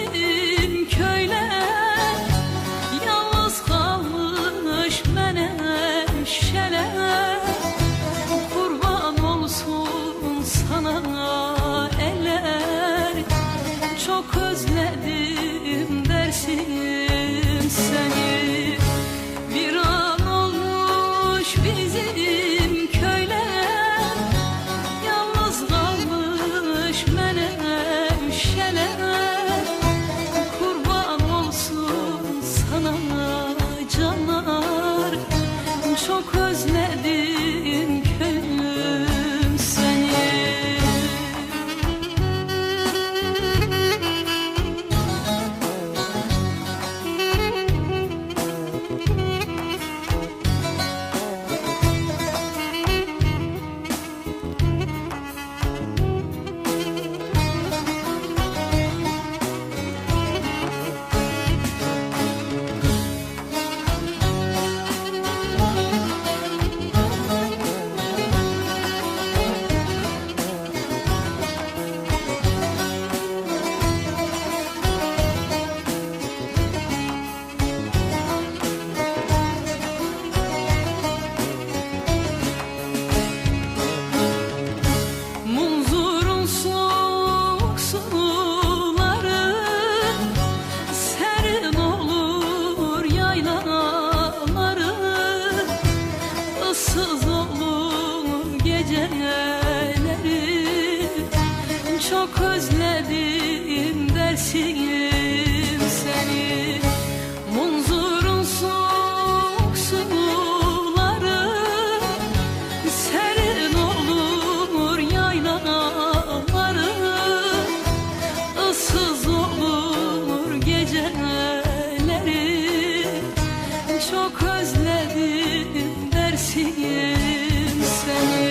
seni çok özledim. sevmedim dersin seni. Munzurun soğuk suları Serin olur yaylaları Issız olur geceleri. Çok özledim dersin seni.